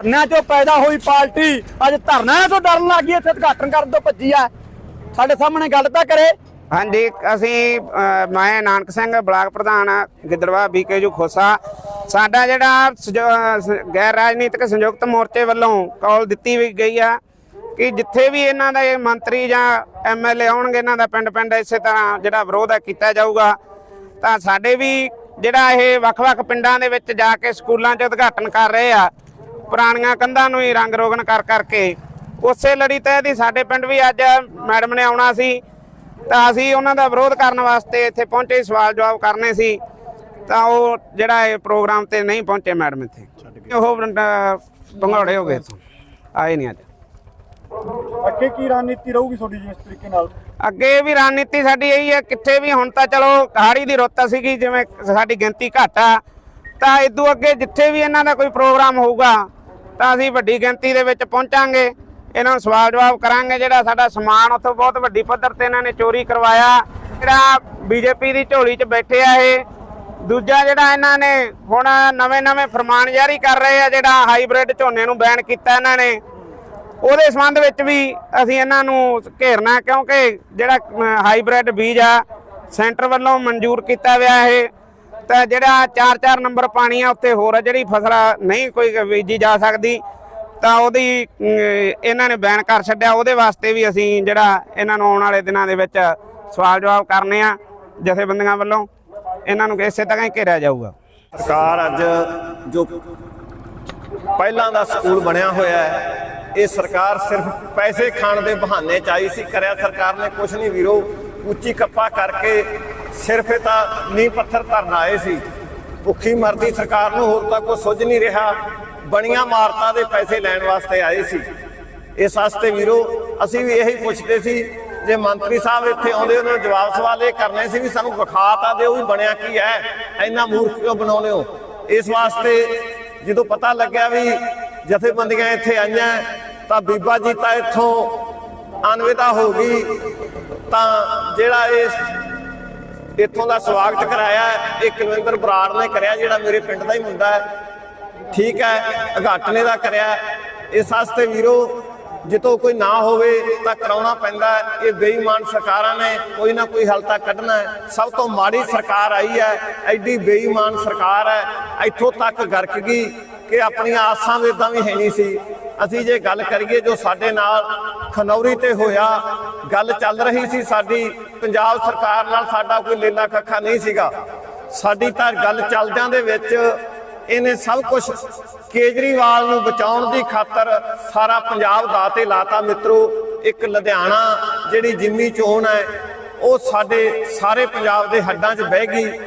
ਧਰਨਿਆਂ ਚੋਂ ਪੈਦਾ ਹੋਈ ਪਾਰਟੀ ਅੱਜ ਧਰਨਿਆਂ ਤੋਂ ਡਰਨ ਲੱਗ ਇੱਥੇ ਉਦਘਾਟਨ ਕਰਨ ਤੋਂ ਭੱਜੀ ਆ। ਸਾਡੇ ਸਾਹਮਣੇ ਗੱਲ ਤਾਂ ਕਰੇ। ਹਾਂਜੀ ਅਸੀਂ ਅ, ਮੈਂ ਨਾਨਕ ਸਿੰਘ ਬਲਾਕ ਪ੍ਰਧਾਨ ਗਿੱਦੜਵਾ ਬੀਕੇਯੂ ਖੋਸਾ। ਸਾਡਾ ਜਿਹੜਾ ਸਹਿਯੋ- ਅ, ਸ- ਗੈਰ ਰਾਜਨੀਤਿਕ ਸੰਯੁਕਤ ਮੋਰਚੇ ਵੱਲੋਂ ਕਾਲ ਦਿੱਤੀ ਵੀ ਗਈ ਆ ਕਿ ਜਿੱਥੇ ਵੀ ਇਹਨਾਂ ਦਾ ਇਹ ਮੰਤਰੀ ਜਾਂ ਐਮਐਲਏ ਆਉਣਗੇ ਇਹਨਾਂ ਦਾ ਪਿੰਡ ਪਿੰਡ ਇਸੇ ਤਰ੍ਹਾਂ ਜਿਹੜਾ ਵਿਰੋਧ ਹੈ ਕੀਤਾ ਜਾਊਗਾ। ਤਾਂ ਸਾਡੇ ਵੀ ਜਿਹੜਾ ਇਹ ਵੱਖ-ਵੱਖ ਪਿੰਡਾਂ ਦੇ ਵਿੱਚ ਜਾ ਕੇ ਸਕੂਲਾਂ 'ਚ ਉਦਘਾਟਨ ਕਰ ਰਹੇ ਆ ਪੁਰਾਣੀਆਂ ਕੰਧਾਂ ਨੂੰ ਹੀ ਰੰਗ ਰੋਗਨ ਕਰ ਕਰਕੇ ਉਸੇ ਲੜੀ ਤਹਿਤ ਹੀ ਸਾਡੇ ਪਿੰਡ ਵੀ ਅੱਜ ਮੈਡਮ ਨੇ ਆਉਣਾ ਸੀ। ਤਾਂ ਅਸੀਂ ਉਹਨਾਂ ਦਾ ਵਿਰੋਧ ਕਰਨ ਵਾਸਤੇ ਇੱਥੇ ਪਹੁੰਚੇ ਸਵਾਲ ਜਵਾਬ ਕਰਨੇ ਸੀ। ਤਾਂ ਉਹ ਜਿਹੜਾ ਇਹ ਪ੍ਰੋਗਰਾਮ ਤੇ ਨਹੀਂ ਪਹੁੰਚੇ ਮੈਡਮ ਇੱਥੇ। ਉਹ ਭੰਗੌੜੇ ਹੋ ਗਏ ਆਏ ਨਹੀਂ ਅੱਜ। ਅੱਗੇ ਕੀ ਰਣਨੀਤੀ ਰਹੂਗੀ ਤੁਹਾਡੀ ਜੀ ਇਸ ਤਰੀਕੇ ਨਾਲ? ਅੱਗੇ ਵੀ ਰਣਨੀਤੀ ਸਾਡੀ ਇਹੀ ਹੈ ਕਿੱਥੇ ਵੀ ਹੁਣ ਤਾਂ ਚਲੋ ਹਾੜੀ ਦੀ ਰੁੱਤ ਸੀਗੀ ਜਿਵੇਂ ਸਾਡੀ ਗਿਣਤੀ ਘੱਟ ਤਾਂ ਇਦੋਂ ਅੱਗੇ ਜਿੱਥੇ ਵੀ ਇਹਨਾਂ ਦਾ ਕੋਈ ਪ੍ਰੋਗਰਾਮ ਹੋਊਗਾ ਤਾਂ ਅਸੀਂ ਵੱਡੀ ਗਿਣਤੀ ਦੇ ਵਿੱਚ ਪਹੁੰਚਾਂਗੇ। ਇਹਨਾਂ ਨੂੰ ਸਵਾਲ ਜਵਾਬ ਕਰਾਂਗੇ ਜਿਹੜਾ ਸਾਡਾ ਸਮਾਨ ਉੱਥੋਂ ਬਹੁਤ ਵੱਡੀ ਪੱਧਰ ਤੇ ਇਹਨਾਂ ਨੇ ਚੋਰੀ ਕਰਵਾਇਆ। ਜਿਹੜਾ ਬੀਜੇਪੀ ਦੀ ਝੋਲੀ 'ਚ ਬੈਠੇ ਆ ਇਹ। ਦੂਜਾ ਜਿਹੜਾ ਇਹਨਾਂ ਨੇ ਹੁਣ ਨਵੇਂ-ਨਵੇਂ ਫਰਮਾਨ ਜਾਰੀ ਕਰ ਰਹੇ ਆ, ਜਿਹੜਾ ਹਾਈਬ੍ਰਿਡ ਝੋਨੇ ਨੂੰ ਬੈਨ ਕੀਤਾ ਇਹਨਾਂ ਨੇ। ਉਹਦੇ ਸੰਬੰਧ ਵਿੱਚ ਵੀ ਅਸੀਂ ਇਹਨਾਂ ਨੂੰ ਘੇਰਨਾ ਕਿਉਂਕਿ ਜਿਹੜਾ ਹਾਈਬ੍ਰਿਡ ਬੀਜ ਆ, ਸੈਂਟਰ ਵੱਲੋਂ ਮਨਜ਼ੂਰ ਕੀਤਾ ਹੋਇਆ ਇਹ। ਤਾਂ ਜਿਹੜਾ 4-4 ਨੰਬਰ ਪਾਣੀ ਆ, ਉੱਤੇ ਹੋਰ ਜਿਹੜੀ ਫਸਲ ਨਹੀਂ ਕੋਈ ਬੀਜੀ ਜਾ ਸਕਦੀ। ਤਾਂ ਉਹਦੀ ਇਹਨਾਂ ਨੇ ਬੈਨ ਕਰ ਛੱਡਿਆ। ਉਹਦੇ ਵਾਸਤੇ ਵੀ ਅਸੀਂ ਜਿਹੜਾ ਇਹਨਾਂ ਨੂੰ ਆਉਣ ਵਾਲੇ ਦਿਨਾਂ ਦੇ ਵਿੱਚ ਸਵਾਲ ਜਵਾਬ ਕਰਨੇ ਆ ਜਥੇਬੰਦੀਆਂ ਵੱਲੋਂ। ਇਹਨਾਂ ਨੂੰ ਇਸੇ ਤਰ੍ਹਾਂ ਹੀ ਘੇਰਿਆ ਜਾਊਗਾ। ਸਰਕਾਰ ਅੱਜ ਜੋ ਪਹਿਲਾਂ ਦਾ ਸਕੂਲ ਬਣਿਆ ਹੋਇਆ ਹੈ, ਇਹ ਸਰਕਾਰ ਸਿਰਫ ਪੈਸੇ ਖਾਣ ਦੇ ਬਹਾਨੇ ਚ ਆਈ ਸੀ, ਕਰਿਆ ਸਰਕਾਰ ਨੇ ਕੁਝ ਨਹੀਂ ਵੀਰੋ, ਉੱਚੀ ਕੱਪਾ ਕਰਕੇ ਸਿਰਫ ਇਹ ਤਾਂ ਨੀਂਹ ਪੱਥਰ ਧਰਨ ਆਏ ਸੀ। ਭੁੱਖੀ ਮਰਦੀ ਸਰਕਾਰ ਨੂੰ ਹੋਰ ਤਾਂ ਕੋਈ ਸੁੱਝ ਨਹੀਂ ਰਿਹਾ। ਬਣੀਆਂ ਮਾਰਤਾਂ ਦੇ ਪੈਸੇ ਲੈਣ ਵਾਸਤੇ ਆਏ ਸੀ। ਇਸ ਵਾਸਤੇ ਵੀਰੋ, ਅਸੀਂ ਵੀ ਇਹੀ ਪੁੱਛਦੇ ਸੀ, ਜੇ ਮੰਤਰੀ ਸਾਹਿਬ ਇੱਥੇ ਆਉਂਦੇ, ਉਹਨਾਂ ਨੂੰ ਜਵਾਬ ਸਵਾਲ ਇਹ ਕਰਨੇ ਸੀ ਵੀ ਸਾਨੂੰ ਵਿਖਾ ਤਾਂ ਦਿਓ ਵੀ ਬਣਿਆ ਕੀ ਹੈ। ਇੰਨਾ ਮੂਰਖ ਕਿਉਂ ਬਣਾਉਂਦੇ ਹੋ? ਇਸ ਵਾਸਤੇ ਜਦੋਂ ਪਤਾ ਲੱਗਿਆ ਵੀ ਜਥੇਬੰਦੀਆਂ ਇੱਥੇ ਆਈਆਂ, ਤਾਂ ਬੀਬਾ ਜੀ ਤਾਂ ਇੱਥੋਂ ਅਨਵਿਦਾ ਹੋ ਗਈ। ਤਾਂ ਜਿਹੜਾ ਇਸ ਇੱਥੋਂ ਦਾ ਸਵਾਗਤ ਕਰਾਇਆ ਇਹ ਕੁਲਵਿੰਦਰ ਬਰਾੜ ਨੇ ਕਰਿਆ, ਜਿਹੜਾ ਮੇਰੇ ਪਿੰਡ ਦਾ ਹੀ ਮੁੰਡਾ ਹੈ। ਠੀਕ ਹੈ ਅਘਾਟਨੇ ਦਾ ਕਰਿਆ ਇਸ ਵਾਸਤੇ ਵੀਰੋ, ਜਿੱਤੋਂ ਕੋਈ ਨਾ ਹੋਵੇ ਤਾਂ ਕਰਾਉਣਾ ਪੈਂਦਾ ਇਹ ਬੇਈਮਾਨ ਸਰਕਾਰਾਂ ਨੇ ਕੋਈ ਨਾ ਕੋਈ ਹੱਲ ਤਾਂ ਕੱਢਣਾ ਹੈ। ਸਭ ਤੋਂ ਮਾੜੀ ਸਰਕਾਰ ਆਈ ਹੈ, ਐਡੀ ਬੇਈਮਾਨ ਸਰਕਾਰ ਹੈ। ਇੱਥੋਂ ਤੱਕ ਗਰਕ ਗਈ ਕਿ ਆਪਣੀਆਂ ਆਸਾਂ ਦੇ ਇਦਾਂ ਵੀ ਹੈ ਨਹੀਂ ਸੀ। ਅਸੀਂ ਜੇ ਗੱਲ ਕਰੀਏ ਜੋ ਸਾਡੇ ਨਾਲ ਖਨੌਰੀ ਤੇ ਹੋਇਆ, ਗੱਲ ਚੱਲ ਰਹੀ ਸੀ ਸਾਡੀ, ਪੰਜਾਬ ਸਰਕਾਰ ਨਾਲ ਸਾਡਾ ਕੋਈ ਲੇਲਾ ਕੱਖਾ ਨਹੀਂ ਸੀਗਾ। ਸਾਡੀ ਤਾਂ ਗੱਲ ਚੱਲਦਿਆਂ ਦੇ ਵਿੱਚ ਇਹਨੇ ਸਭ ਕੁਝ ਕੇਜਰੀਵਾਲ ਨੂੰ ਬਚਾਉਣ ਦੀ ਖਾਤਰ ਸਾਰਾ ਪੰਜਾਬ ਦਾ ਤੇ ਲਾਤਾ ਮਿੱਤਰੋ, ਇੱਕ ਲੁਧਿਆਣਾ ਜਿਹੜੀ ਜਿੰਮੀ ਚੋਣ ਹੈ, ਉਹ ਸਾਡੇ ਸਾਰੇ ਪੰਜਾਬ ਦੇ ਹੱਡਾਂ 'ਚ ਬਹਿ ਗਈ।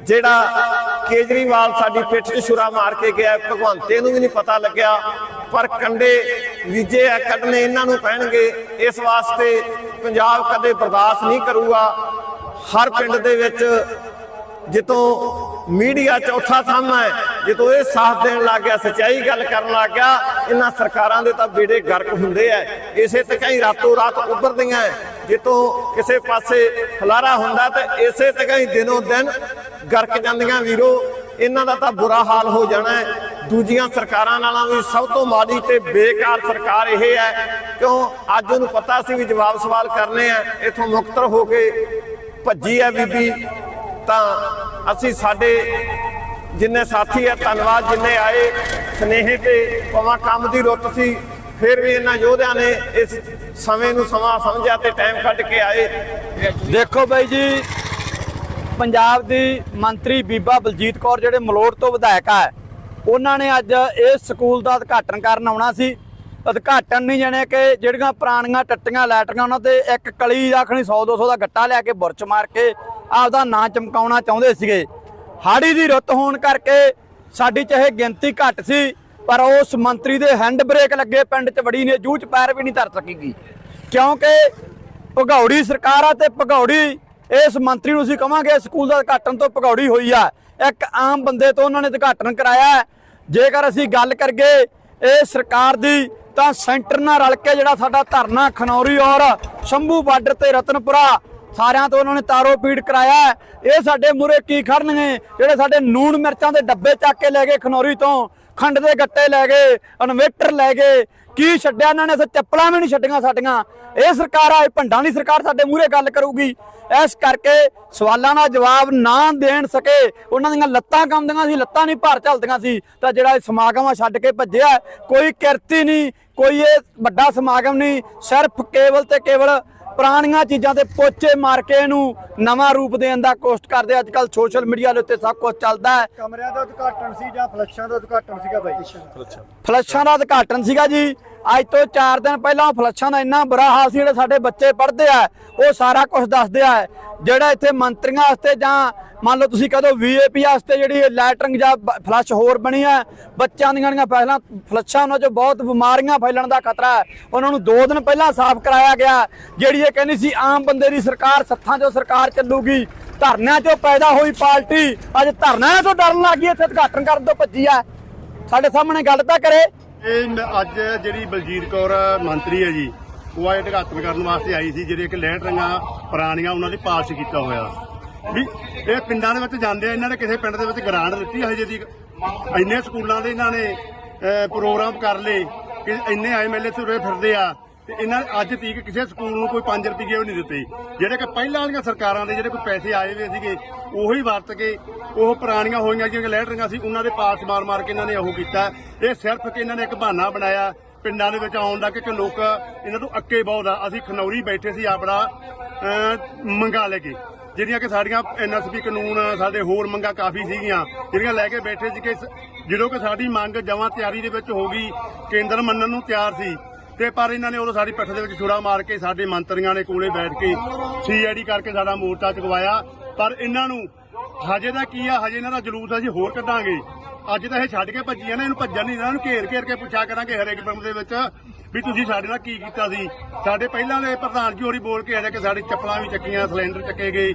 ਜਿਹੜਾ ਕੇਜਰੀਵਾਲ ਸਾਡੀ ਪਿੱਠ 'ਚ ਛੁਰਾ ਮਾਰ ਕੇ ਗਿਆ, ਭਗਵੰਤੇ ਨੂੰ ਵੀ ਨਹੀਂ ਪਤਾ ਲੱਗਿਆ। ਪਰ ਕੰਡੇ ਵਿਜੇ ਆ ਕੱਢਨੇ ਇਹਨਾਂ ਨੂੰ ਪੈਣਗੇ। ਇਸ ਵਾਸਤੇ ਪੰਜਾਬ ਕਦੇ ਬਰਦਾਸ਼ਤ ਨਹੀਂ ਕਰੂਗਾ। ਹਰ ਪਿੰਡ ਦੇ ਵਿੱਚ ਜਿੱਤੋਂ ਮੀਡੀਆ ਚੌਥਾ ਥੰਮ ਹੈ, ਜਿੱਤੋਂ ਇਹ ਸਾਥ ਦੇਣ ਲੱਗ ਗਿਆ, ਸਚਾਈ ਗੱਲ ਕਰਨ ਲੱਗ ਗਿਆ, ਇਹਨਾਂ ਸਰਕਾਰਾਂ ਦੇ ਤਾਂ ਬੇੜੇ ਗਰਕ ਹੁੰਦੇ ਐ ਇਸੇ ਤਰ੍ਹਾਂ ਹੀ ਰਾਤੋਂ ਰਾਤ ਉੱਭਰਦੀਆਂ ਹੈ। ਜਿੱਤੋਂ ਕਿਸੇ ਪਾਸੇ ਫਲਾਰਾ ਹੁੰਦਾ ਤੇ ਇਸੇ ਤਰ੍ਹਾਂ ਹੀ ਦਿਨੋਂ ਦਿਨ ਗਰਕ ਜਾਂਦੀਆਂ। ਵੀਰੋ, ਇਹਨਾਂ ਦਾ ਤਾਂ ਬੁਰਾ ਹਾਲ ਹੋ ਜਾਣਾ ਹੈ ਦੂਜੀਆਂ ਸਰਕਾਰਾਂ ਨਾਲੋਂ ਵੀ ਸਭ ਤੋਂ ਮਾੜੀ ਤੇ ਬੇਕਾਰ ਸਰਕਾਰ ਇਹ ਹੈ, ਕਿਉਂ? ਅੱਜ ਉਹਨੂੰ ਪਤਾ ਸੀ ਵੀ ਜਵਾਬ ਸਵਾਲ ਕਰਨੇ ਆ, ਇਥੋਂ ਮੁਕਤਰ ਹੋ ਕੇ ਭੱਜੀ ਹੈ ਬੀਬੀ। ਤਾਂ ਅਸੀਂ ਸਾਡੇ ਜਿੰਨੇ ਸਾਥੀ ਆ, ਧੰਨਵਾਦ ਜਿੰਨੇ ਆਏ, ਸਨੇਹ ਤੇ ਪਵਾ ਕੰਮ ਦੀ ਰੁੱਤ ਸੀ, ਫਿਰ ਵੀ ਇਹਨਾਂ ਯੋਧਿਆਂ ਨੇ ਇਸ ਸਮੇਂ ਨੂੰ ਸਮਾਂ ਸਮਝਿਆ ਤੇ ਟਾਈਮ ਕੱਢ ਕੇ ਆਏ। ਦੇਖੋ ਬਾਈ ਜੀ, ਪੰਜਾਬ ਦੀ ਮੰਤਰੀ ਬੀਬਾ ਬਲਜੀਤ ਕੌਰ ਜਿਹੜੇ ਮਲੋੜ ਤੋਂ ਵਿਧਾਇਕ ਆ ਉਹਨਾਂ ਨੇ ਅੱਜ ਇਸ ਸਕੂਲ ਦਾ ਉਦਘਾਟਨ ਕਰਨ ਆਉਣਾ ਸੀ। ਉਦਘਾਟਨ ਨਹੀਂ ਜਾਣੇ ਕਿ ਜਿਹੜੀਆਂ ਪੁਰਾਣੀਆਂ ਟੱਟੀਆਂ ਲੈਟਰੀਆਂ ਉਹਨਾਂ ਤੇ ਇੱਕ ਕਲੀ ਆਖਣੀ 100 200 ਦਾ ਗੱਟਾ ਲਿਆ ਕੇ ਬੁਰਚ ਮਾਰ ਕੇ ਆਪਦਾ ਨਾਂ ਚਮਕਾਉਣਾ ਚਾਹੁੰਦੇ ਸੀਗੇ। ਹਾੜੀ ਦੀ ਰੁੱਤ ਹੋਣ ਕਰਕੇ ਸਾਡੀ ਚਾਹੇ ਗਿਣਤੀ ਘੱਟ ਸੀ, ਪਰ ਉਸ ਮੰਤਰੀ ਦੇ ਹੈਂਡ ਬ੍ਰੇਕ ਲੱਗੇ ਪਿੰਡ 'ਚ ਵੜੀ ਨੇ, ਜੂਹ 'ਚ ਪੈਰ ਵੀ ਨਹੀਂ ਧਰ ਸਕੇਗੀ ਕਿਉਂਕਿ ਭਗੌੜੀ ਸਰਕਾਰ ਆ ਤੇ ਭਗੌੜੀ ਇਸ ਮੰਤਰੀ ਨੂੰ ਅਸੀਂ ਕਵਾਂਗੇ, ਸਕੂਲ ਦਾ ਉਦਘਾਟਨ ਤੋਂ ਭਗੌੜੀ ਹੋਈ ਆ। ਇੱਕ ਆਮ ਬੰਦੇ ਤੋਂ ਉਹਨਾਂ ਨੇ ਉਦਘਾਟਨ ਕਰਾਇਆ ਜੇਕਰ ਅਸੀਂ ਗੱਲ ਕਰਗੇ ਇਹ ਸਰਕਾਰ ਦੀ, ਤਾਂ ਸੈਂਟਰ ਨਾਲ ਰਲ ਕੇ ਜਿਹੜਾ ਸਾਡਾ ਧਰਨਾ ਖਨੌਰੀ ਔਰ ਸ਼ੰਭੂ ਬਾਰਡਰ ਤੇ ਰਤਨਪੁਰਾ, ਸਾਰਿਆਂ ਤੋਂ ਉਹਨਾਂ ਨੇ ਤਾਰੋ ਪੀੜ ਕਰਾਇਆ ਇਹ ਸਾਡੇ ਮੂਰੇ ਕੀ ਖੜਨਗੇ? ਜਿਹੜੇ ਸਾਡੇ ਨੂਣ ਮਿਰਚਾਂ ਦੇ ਡੱਬੇ ਚੱਕ ਕੇ ਲੈ ਗਏ ਖਨੌਰੀ ਤੋਂ। ਖੰਡ ਦੇ ਗੱਟੇ ਲੈ ਗਏ, ਇਨਵੇਟਰ ਲੈ ਗਏ। ਕੀ ਛੱਡਿਆ ਇਹਨਾਂ ਨੇ? ਸੇ ਚੱਪਲਾਂ ਵੀ ਨਹੀਂ ਛੱਡੀਆਂ ਸਾਡੀਆਂ। ਇਹ ਸਰਕਾਰ ਆ, ਇਹ ਭੰਡਾਂ ਦੀ ਸਰਕਾਰ ਸਾਡੇ ਮੂਹਰੇ ਗੱਲ ਕਰੂਗੀ। ਇਸ ਕਰਕੇ ਸਵਾਲਾਂ ਦਾ ਜਵਾਬ ਨਾ ਦੇਣ ਸਕੇ। ਉਹਨਾਂ ਦੀਆਂ ਲੱਤਾਂ ਕੰਮਦੀਆਂ ਸੀ, ਲੱਤਾਂ ਨਹੀਂ ਭਰ ਚੱਲਦੀਆਂ ਸੀ। ਤਾਂ ਜਿਹੜਾ ਇਹ ਸਮਾਗਮ ਆ ਛੱਡ ਕੇ ਭੱਜਿਆ, ਕੋਈ ਕਿਰਤੀ ਨਹੀਂ, ਕੋਈ ਇਹ ਵੱਡਾ ਸਮਾਗਮ ਨਹੀਂ। ਸਿਰਫ ਕੇਵਲ ਤੇ ਕੇਵਲ ਪੁਰਾਣੀਆਂ ਚੀਜ਼ਾਂ ਤੇ ਪੋਚੇ ਮਾਰ ਕੇ ਇਹਨੂੰ ਨਵਾਂ ਰੂਪ ਦੇਣ ਦਾ ਕੋਸ਼ਟ ਕਰਦੇ ਅੱਜ ਕੱਲ ਸੋਸ਼ਲ ਮੀਡੀਆ ਦੇ ਉੱਤੇ ਸਭ ਕੁਝ ਚੱਲਦਾ ਹੈ। ਕਮਰਿਆਂ ਦਾ ਉਦਘਾਟਨ ਸੀ ਜਾਂ ਫਲੈਸ਼ਾਂ ਦਾ ਉਦਘਾਟਨ ਸੀਗਾ ਬਾਈ? ਫਲੱਸ਼ਾਂ ਦਾ ਉਦਘਾਟਨ ਸੀਗਾ ਜੀ। ਅੱਜ ਤੋਂ 4 ਦਿਨ ਪਹਿਲਾਂ ਫਲੱਸ਼ਾਂ ਦਾ ਇੰਨਾ ਬੁਰਾ ਹਾਲ ਸੀ, ਜਿਹੜੇ ਸਾਡੇ ਬੱਚੇ ਪੜ੍ਹਦੇ ਆ, ਉਹ ਸਾਰਾ ਕੁਝ ਦੱਸਦੇ ਆ। ਜਿਹੜਾ ਇੱਥੇ ਮੰਤਰੀਆਂ ਵਾਸਤੇ ਜਾਂ ਮੰਨ ਲਓ ਤੁਸੀਂ ਕਹਦੋ ਵੀਏਪੀ ਵਾਸਤੇ ਜਿਹੜੀ ਲੈਟਰਿੰਗ ਜਾਂ ਫਲੱਸ਼ ਹੋਰ ਬਣੀ ਆ, ਬੱਚਿਆਂ ਦੀਆਂ ਜਿਹੜੀਆਂ ਪਹਿਲਾਂ ਫਲੱਸ਼ਾਂ ਉਹਨਾਂ 'ਚ ਬਹੁਤ ਬਿਮਾਰੀਆਂ ਫੈਲਣ ਦਾ ਖਤਰਾ ਹੈ। ਉਹਨਾਂ ਨੂੰ 2 ਦਿਨ ਪਹਿਲਾਂ ਸਾਫ਼ ਕਰਾਇਆ ਗਿਆ, ਜਿਹੜੀ ਇਹ ਕਹਿੰਦੀ ਸੀ ਆਮ ਬੰਦੇ ਦੀ ਸਰਕਾਰ, ਸੱਥਾਂ 'ਚੋਂ ਸਰਕਾਰ ਚੱਲੂਗੀ, ਧਰਨਿਆਂ 'ਚੋਂ ਪੈਦਾ ਹੋਈ ਪਾਰਟੀ ਅੱਜ ਧਰਨਿਆਂ 'ਚੋਂ ਡਰਨ ਲੱਗੀ ਇੱਥੇ ਉਦਘਾਟਨ ਕਰਨ ਤੋਂ ਭੱਜੀ ਆ। ਸਾਡੇ ਸਾਹਮਣੇ ਗੱਲ ਤਾਂ ਕਰੇ ਇਹ ਮ- ਅੱਜ ਜਿਹੜੀ ਬਲਜੀਤ ਕੌਰ ਮੰਤਰੀ ਹੈ ਜੀ, ਉਹ ਆਏ ਉਦਘਾਟਨ ਕਰਨ ਵਾਸਤੇ ਆਈ ਸੀ, ਜਿਹੜੇ ਕਿ ਲੈਟ ਰੰਗਾਂ ਪੁਰਾਣੀਆਂ ਉਹਨਾਂ ਦੀ ਪਾਲਿਸ਼ ਕੀਤਾ ਹੋਇਆ। ਵੀ ਇਹ ਪਿੰਡਾਂ ਦੇ ਵਿੱਚ ਜਾਂਦੇ ਆ, ਇਹਨਾਂ ਨੇ ਕਿਸੇ ਪਿੰਡ ਦੇ ਵਿੱਚ ਗ੍ਰਾਂਟ ਦਿੱਤੀ, ਹਜੇ ਦੀ ਇੰਨੇ ਸਕੂਲਾਂ ਦੇ ਇਹਨਾਂ ਨੇ ਪ੍ਰੋਗਰਾਮ ਕਰ ਲਏ, ਕਿ ਇੰਨੇ ਐਮਐਲਏ ਤੁਰੇ ਫਿਰਦੇ ਆ ਤੇ ਇਹਨਾਂ ਅੱਜ ਤੀਕ ਕਿਸੇ ਸਕੂਲ ਨੂੰ ਕੋਈ 5 ਰੁਪਏ ਵੀ ਨਹੀਂ ਦਿੱਤੇ। ਜਿਹੜੇ ਕਿ ਪਹਿਲਾਂ ਵਾਲੀਆਂ ਸਰਕਾਰਾਂ ਦੇ ਜਿਹੜੇ ਕੋਈ ਪੈਸੇ ਆਏ ਹੋਏ ਸੀਗੇ ਉਹੀ ਵਰਤ ਕੇ ਉਹ ਪੁਰਾਣੀਆਂ ਹੋਈਆਂ ਜਿਹੜੀਆਂ ਲੈਟਰਿੰਗਾਂ ਸੀ ਉਹਨਾਂ ਦੇ ਪਾਸ ਮਾਰ ਮਾਰ ਕੇ ਇਹਨਾਂ ਨੇ ਉਹ ਕੀਤਾ। ਇਹ ਸਿਰਫ ਕਿ ਇਹਨਾਂ ਨੇ ਇੱਕ ਬਹਾਨਾ ਬਣਾਇਆ ਪਿੰਡਾਂ ਦੇ ਵਿੱਚ ਆਉਣ ਦਾ ਕਿ ਲੋਕ ਇਹਨਾਂ ਤੋਂ ਅੱਕੇ ਬਹੁਤ ਆ। ਅਸੀਂ ਖਨੌਰੀ ਬੈਠੇ ਸੀ ਆਪਣਾ ਅਹ, ਮੰਗਾ ਲੈ ਕੇ। ਜਿਹੜੀਆਂ ਕਿ ਸਾਡੀਆਂ ਐਨਐਸਪੀ ਕਾਨੂੰਨ ਸਾਡੇ ਹੋਰ ਮੰਗਾਂ ਕਾਫੀ ਸੀਗੀਆਂ। ਜਿਹੜੀਆਂ ਲੈ ਕੇ ਬੈਠੇ ਸੀ ਕਿ ਜਦੋਂ ਕਿ ਸਾਡੀ ਮੰਗ ਜਮਾਂ ਤਿਆਰੀ ਦੇ ਵਿੱਚ ਹੋ ਗਈ ਕੇਂਦਰ ਮੰਨਣ ਨੂੰ ਤਿਆਰ ਸੀ ਤੇ ਪਰ ਇਹਨਾਂ ਨੇ ਉਦੋਂ ਸਾਡੀ ਪਿੱਠ ਦੇ ਵਿੱਚ ਛੁਰਾ ਮਾਰ ਕੇ ਸਾਡੇ ਮੰਤਰੀਆਂ ਨੇ ਕੋਲੇ ਬੈਠ ਕੇ ਸੀਆਈਡੀ ਕਰਕੇ ਸਾਡਾ ਮੋਰਚਾ ਚਕਵਾਇਆ। ਪਰ ਇਹਨਾਂ ਨੂੰ ਹਜੇ ਦਾ ਕੀ ਆ, ਹਜੇ ਇਹਨਾਂ ਦਾ ਜਲੂਸ ਅਸੀਂ ਹੋਰ ਕੱਢਾਂਗੇ। ਅੱਜ ਤਾਂ ਇਹ ਛੱਡ ਕੇ ਭੱਜੀਆਂ ਨੇ, ਇਹਨੂੰ ਭੱਜਣ ਨਹੀਂ ਇਹਨਾਂ ਨੂੰ ਘੇਰ ਘੇਰ ਕੇ ਪੁੱਛਿਆ ਕਰਾਂਗੇ ਹਰੇਕ ਪਿੰਡ ਦੇ ਵਿੱਚ ਵੀ ਤੁਸੀਂ ਸਾਡੇ ਨਾਲ ਕੀ ਕੀਤਾ ਸੀ। ਸਾਡੇ ਪਹਿਲਾਂ ਦੇ ਪ੍ਰਧਾਨ ਜੀ ਹੋਰੀ ਬੋਲ ਕੇ ਆਏ ਕਿ ਸਾਡੀ ਚੱਪਲਾਂ ਵੀ ਚੱਕੀਆਂ, ਸਿਲੰਡਰ ਚੱਕੇ ਗਏ।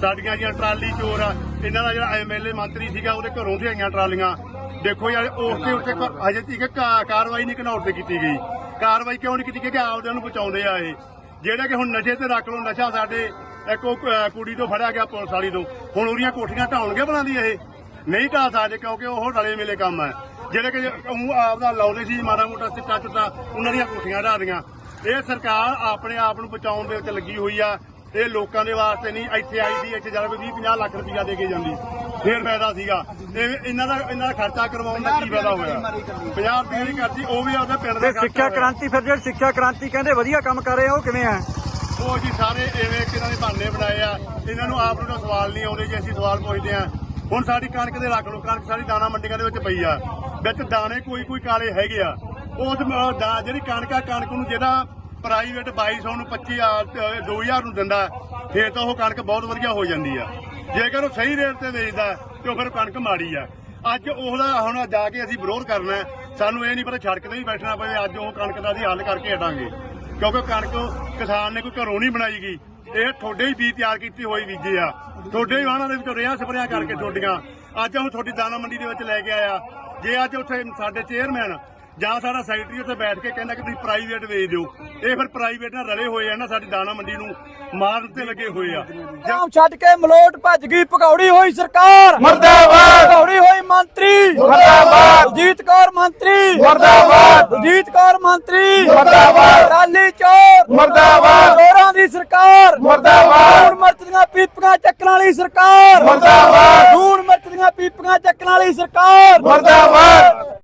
ਸਾਡੀਆਂ ਜਿਹੜੀਆਂ ਟਰਾਲੀ ਚੋਰ ਆ, ਇਹਨਾਂ ਦਾ ਜਿਹੜਾ ਐਮਐਲਏ ਮੰਤਰੀ ਸੀਗਾ, ਉਹਦੇ ਘਰੋਂ ਦੀਆਂ ਆਈਆਂ ਟਰਾਲੀਆਂ। ਦੇਖੋ ਯਾਰ, ਉਸ ਦੇ ਉੱਤੇ ਹਜੇ ਤੱਕ ਕਾਰਵਾਈ ਨਹੀਂ ਘਨੌਰ ਤੇ ਕੀਤੀ ਗਈ। ਕਾਰਵਾਈ ਕਿਉਂ ਨਹੀਂ ਕੀਤੀ? ਕਿ ਆਪਦੇ ਨੂੰ ਬਚਾਉਂਦੇ ਆ ਇਹ। ਜਿਹੜੇ ਕਿ ਹੁਣ ਨਸ਼ੇ ਤੇ ਰੱਖ ਲਓ, ਨਸ਼ਾ ਸਾਡੇ ਇੱਕ ਉਹ ਕੁੜੀ ਤੋਂ ਫੜਿਆ ਗਿਆ, ਪੁਲਿਸ ਵਾਲੀ ਤੋਂ। ਹੁਣ ਉਹਦੀਆਂ ਕੋਠੀਆਂ ਢਾਉਣਗੇ ਬਣਾਉਂਦੀ ਇਹ? ਨਹੀਂ ਢਾ ਸਕਦੇ, ਕਿਉਂਕਿ ਉਹ ਰਲੇ ਮਿਲੇ ਕੰਮ ਹੈ। ਜਿਹੜੇ ਕਿ ਉਹ ਆਪਦਾ ਲਾਉਂਦੇ ਸੀ, ਮਾੜਾ ਮੋਟਾ ਸਿੱਟਾ ਚੁੱਟਾ, ਉਹਨਾਂ ਦੀਆਂ ਕੋਠੀਆਂ ਢਾ ਦੀਆਂ। ਇਹ ਸਰਕਾਰ ਆਪਣੇ ਆਪ ਨੂੰ ਬਚਾਉਣ ਦੇ ਵਿੱਚ ਲੱਗੀ ਹੋਈ ਆ। ਇਹ ਲੋਕਾਂ ਦੇ ਵਾਸਤੇ ਨਹੀਂ, ਇੱਥੇ ਆਈ ਸੀ, ਇੱਥੇ ਜਦ 20 50 ਲੱਖ ਰੁਪਇਆ ਦੇ ਕੇ ਜਾਂਦੀ। ਫੇਰ ਫਾਇਦਾ ਸੀਗਾ। ਇਹ ਇਹਨਾਂ ਦਾ ਇਹਨਾਂ ਦਾ ਖਰਚਾ ਕਰਵਾਉਣ ਦਾ ਕੀ ਫਾਇਦਾ ਹੋਇਆ? 50 ਰੁਪਏ ਦੀ ਕਰਦੀ ਉਹ ਵੀ ਆਪਦੇ ਪਿੰਡ ਦਾ ਤੇ ਸਿੱਖਿਆ। ਕ੍ਰਾਂਤੀ ਫਿਰ ਜਿਹੜੀ ਸਿੱਖਿਆ ਕ੍ਰਾਂਤੀ ਕਹਿੰਦੇ ਵਧੀਆ ਕੰਮ ਕਰ ਰਹੇ ਆ ਉਹ ਕਿਵੇਂ ਆ? ਉਹ ਜੀ ਸਾਰੇ ਐਵੇਂ ਕਿ ਇਹਨਾਂ ਨੇ ਬਹਾਨੇ ਬਣਾਏ ਆ। ਇਹਨਾਂ ਨੂੰ ਆਪ ਨੂੰ ਤਾਂ ਸਵਾਲ ਨਹੀਂ ਆਉਂਦੇ ਜੇ ਅਸੀਂ ਸਵਾਲ ਪੁੱਛਦੇ ਆ। ਹੁਣ ਸਾਡੀ ਕਣਕ ਦੇ ਰੱਖ ਲਓ ਕਣਕ ਸਾਡੀ ਦਾਣਾ ਮੰਡੀਆਂ ਦੇ ਵਿੱਚ ਪਈ ਆ। ਵਿੱਚ ਦਾਣੇ ਕੋਈ ਕੋਈ ਕਾਲੇ ਹੈਗੇ ਆ। ਦਾ- ਜਿਹੜੀ ਕਣਕ ਆ ਕਣਕ ਨੂੰ ਜਿਹੜਾ ਪ੍ਰਾਈਵੇਟ 2200 ਨੂੰ 25000 ਅ, 2000 ਨੂੰ ਦਿੰਦਾ ਫੇਰ ਤਾਂ ਉਹ ਕਣਕ ਬਹੁਤ ਵਧੀਆ ਹੋ ਜਾਂਦੀ ਆ। ਜੇਕਰ ਉਹ ਸਹੀ ਰੇਟ ਤੇ ਵੇਚਦਾ, ਤੇ ਉਹ ਫਿਰ ਕਣਕ ਮਾੜੀ ਆ। ਅੱਜ ਉਹਦਾ ਹੁਣ ਜਾ ਕੇ ਅਸੀਂ ਵਿਰੋਧ ਕਰਨਾ ਸਾਨੂੰ ਇਹ ਨਹੀਂ ਪਤਾ ਸੜਕ ਤੇ ਵੀ ਬੈਠਣਾ ਪਵੇ, ਅੱਜ ਉਹ ਕਣਕ ਦਾ ਅਸੀਂ ਹੱਲ ਕਰਕੇ ਹਟਾਂਗੇ। ਕਿਉਂਕਿ ਕਣਕ ਕਿਸਾਨ ਨੇ ਕੋਈ ਘਰੋਂ ਨਹੀਂ ਬਣਾਈ ਗਈ। ਇਹ ਤੁਹਾਡੇ ਹੀ ਬੀਜ ਤਿਆਰ ਕੀਤੀ ਹੋਈ ਬੀਜੇ ਆ। ਤੁਹਾਡੇ ਹੀ ਵਾਹਨਾਂ ਦੇ ਵਿੱਚੋਂ ਰੇਹਾਂ ਸਪਰੇਆਂ ਕਰਕੇ ਤੁਹਾਡੀਆਂ। ਅੱਜ ਉਹ ਤੁਹਾਡੀ ਦਾਣਾ ਮੰਡੀ ਦੇ ਵਿੱਚ ਲੈ ਕੇ ਆਇਆ। ਜੇ ਅੱਜ ਉੱਥੇ ਸਾਡੇ ਚੇਅਰਮੈਨ ਜਾਂ ਸਾਡਾ ਸੈਕਟਰੀ ਉੱਥੇ ਬੈਠ ਕੇ ਕਹਿੰਦਾ ਕਿ ਤੁਸੀਂ ਪ੍ਰਾਈਵੇਟ ਵੇਚ ਦਿਓ। ਇਹ ਫਿਰ ਪ੍ਰਾਈਵੇਟ ਨਾਲ ਰਲੇ ਹੋਏ ਆ ਨਾ ਸਾਡੀ ਦਾਣਾ ਮੰਡੀ ਨੂੰ ਮਾਰਨ ਤੇ ਲੱਗੇ ਹੋਏ ਆ। ਜਾਮ ਛੱਡ ਕੇ ਮਲੋਟ ਭੱਜ ਗਈ ਭਗੌੜੀ ਹੋਈ ਸਰਕਾਰ। ਮਰਦਾਬਾਦ। ਭਗੌੜੀ ਹੋਈ ਮੰਤਰੀ। ਮਰਦਾਬਾਦ। ਜੀਤ ਕੌਰ ਮੰਤਰੀ। ਮਰਦਾਬਾਦ। ਜੀਤ ਕੌਰ ਮੰਤਰੀ। ਮਰਦਾਬਾਦ। ਰਾਲੀ ਚੋਰ। ਮਰਦਾਬਾਦ। ਚੋਰਾਂ ਦੀ ਸਰਕਾਰ। ਮਰਦਾਬਾਦ। ਹੁਣ ਮਿਰਚ ਦੀਆਂ ਪੀਪੀਆਂ ਚੱਕਣ ਵਾਲੀ ਸਰਕਾਰ। ਮਰਦਾਬਾਦ। ਹੁਣ ਮਿਰਚ ਦੀਆਂ ਪੀਪੀਆਂ ਚੱਕਣ ਵਾਲੀ ਸਰਕਾਰ। ਮਰਦਾਬਾਦ।